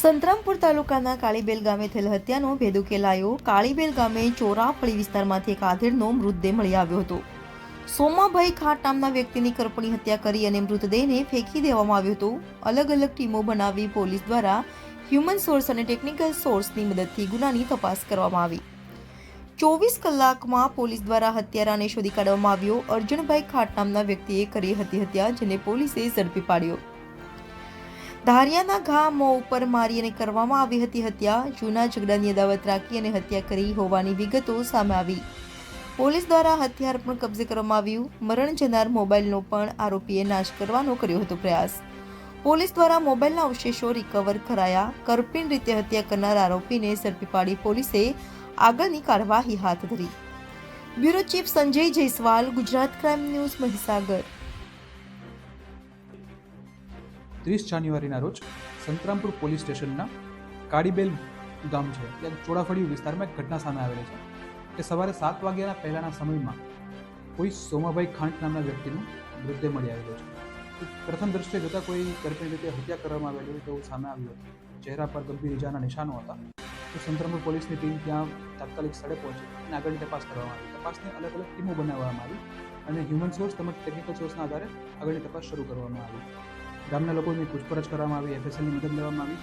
સંતરામપુર તાલુકાના કાળીબેલ ગામે થયેલ હત્યાનો ભેદ ઉકેલાયો. કાળીબેલ ગામે ચોરાફળી વિસ્તારમાંથી એક આધેડનો મૃતદેહ મળી આવ્યો હતો. સોમાભાઈ ખાટ નામના વ્યક્તિની કરપણી હત્યા કરી અને મૃતદેહને ફેંકી દેવામાં આવ્યો હતો. અલગ અલગ ટીમો બનાવી પોલીસ દ્વારા હ્યુમન સોર્સ અને ટેકનિકલ સોર્સની મદદથી ગુનાની તપાસ કરવામાં આવી. ચોવીસ કલાકમાં પોલીસ દ્વારા હત્યારાને શોધી કાઢવામાં આવ્યો. અર્જુનભાઈ ખાટ નામના વ્યક્તિએ કરી હતી હત્યા, જેને પોલીસે ઝડપી પાડ્યો. ધારિયાના ઘા મો ઉપર મારી અને કરવામાં આવી હતી હત્યા. જૂના ઝઘડાની અદાવત રાખી અને હત્યા કરી હોવાની વિગતો સામે આવી. પોલીસ દ્વારા હથિયાર પણ કબજે કરવામાં આવ્યું. મરણ જનાર મોબાઈલનો પણ આરોપીએ નાશ કરવાનો કર્યો હતો પ્રયાસ. પોલીસ દ્વારા મોબાઈલના અવશેષો રિકવર કરાયા. કરપીણ રીતે હત્યા કરનાર આરોપીને ઝડપી પાડી પોલીસે આગળની કાર્યવાહી હાથ ધરી. Bureau chief Sanjay Jaiswal, Gujarat crime news, Mahisagar. ત્રીસ જાન્યુઆરીના રોજ સંતરામપુર પોલીસ સ્ટેશનના કાળીબેલ ગામ છે, ત્યાં ચોડાફળિયું વિસ્તારમાં એક ઘટના સામે આવેલી છે કે સવારે સાત વાગ્યાના પહેલાંના સમયમાં કોઈ સોમાભાઈ ખાંટ નામના વ્યક્તિનું મૃતદેહ મળી આવેલો છે. પ્રથમ દ્રષ્ટિએ જોતાં કોઈ કરપીણ રીતે હત્યા કરવામાં આવેલી હોય તેવું સામે આવ્યું હતું. ચહેરા પર ગંભીર ઇજાના નિશાનો હતા. તો સંતરામપુર પોલીસની ટીમ ત્યાં તાત્કાલિક સ્થળે પહોંચી અને આગળની તપાસ કરવામાં આવી. તપાસની અલગ અલગ ટીમો બનાવવામાં આવી અને હ્યુમન સોર્સ તેમજ ટેકનિકલ સોર્સના આધારે આગળની તપાસ શરૂ કરવામાં આવી. ગામના લોકોની પૂછપરછ કરવામાં આવી, એફએસએલની મદદ લેવામાં આવી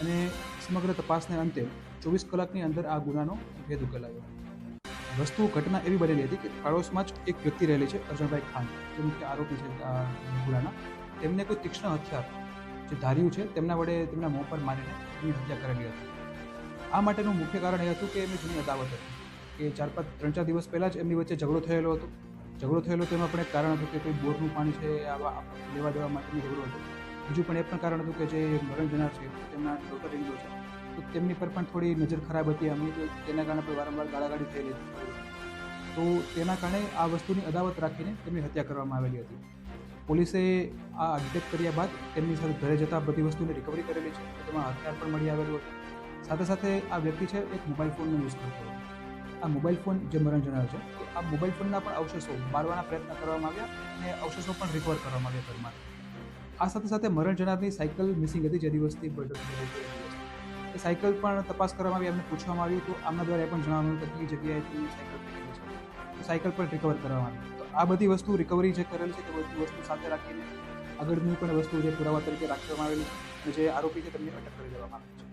અને સમગ્ર તપાસને અંતે ચોવીસ કલાકની અંદર આ ગુનાનો ભેદ ઉકેલાયો. વસ્તુ ઘટના એવી બનેલી હતી કે પાડોશમાં જ એક વ્યક્તિ રહેલી છે અર્જુનભાઈ ખાન. જે મુખ્ય આરોપી છે આ ગુનાના. તેમને કોઈ તીક્ષ્ણ હથિયાર જે ધાર્યું છે, તેમના વડે તેમના મોં પર મારીને એમની હત્યા કરેલી હતી. આ માટેનું મુખ્ય કારણ એ હતું કે એમની જૂની અદાવત હતી, કે ચાર પાંચ, ત્રણ ચાર દિવસ પહેલાં જ એમની વચ્ચે ઝઘડો થયેલો હતો. ઝઘડો થયેલો તેમાં પણ એક કારણ હતું કે કોઈ બોરનું પાણી છે, આવા લેવા દેવા માટેનો ઝઘડો હતો. બીજું પણ એ પણ કારણ હતું કે જે મરણ જનાર છે તેમના ડોક્ટર ઇન્ડો છે. તો તેમની પર પણ થોડી નજર ખરાબ હતી અમે તેના કારણે પણ વારંવાર ગાળાગાળી થયેલી હતી. તો તેના કારણે આ વસ્તુની અદાવત રાખીને તેમની હત્યા કરવામાં આવેલી હતી. પોલીસે આ ડિટેક્ટ કર્યા બાદ તેમની સાથે ઘરે જતાં બધી વસ્તુની રિકવરી કરેલી છે. તેમાં હથિયાર પણ મળી આવેલું હતું. સાથે સાથે આ વ્યક્તિ છે, એક મોબાઈલ ફોનનો યુઝ કરતો હતો. આ મોબાઈલ ફોન જે મરણ જણાવ્યો છે તો આ મોબાઈલ ફોનના પણ અવશેષો બાળવાના પ્રયત્ન કરવામાં આવ્યા અને અવશેષો પણ રિકવર કરવામાં આવ્યા ઘરમાં. આ સાથે સાથે મરણ જનારની સાયકલ મિસિંગ હતી, જે દિવસથી એ સાયકલ પણ તપાસ કરવામાં આવી, એમને પૂછવામાં આવ્યું, તો આમના દ્વારા એ પણ જણાવવાનું કે કઈ જગ્યાએથી સાયકલ તો સાયકલ પણ રિકવર કરવામાં આવી. તો આ બધી વસ્તુ રિકવરી જે કરેલ છે, તે બધી વસ્તુ સાથે રાખીને આગળની પણ વસ્તુ જે પુરાવા તરીકે રાખવામાં આવેલી છે, જે આરોપી છે, તેમને અટક કરી દેવામાં આવી છે.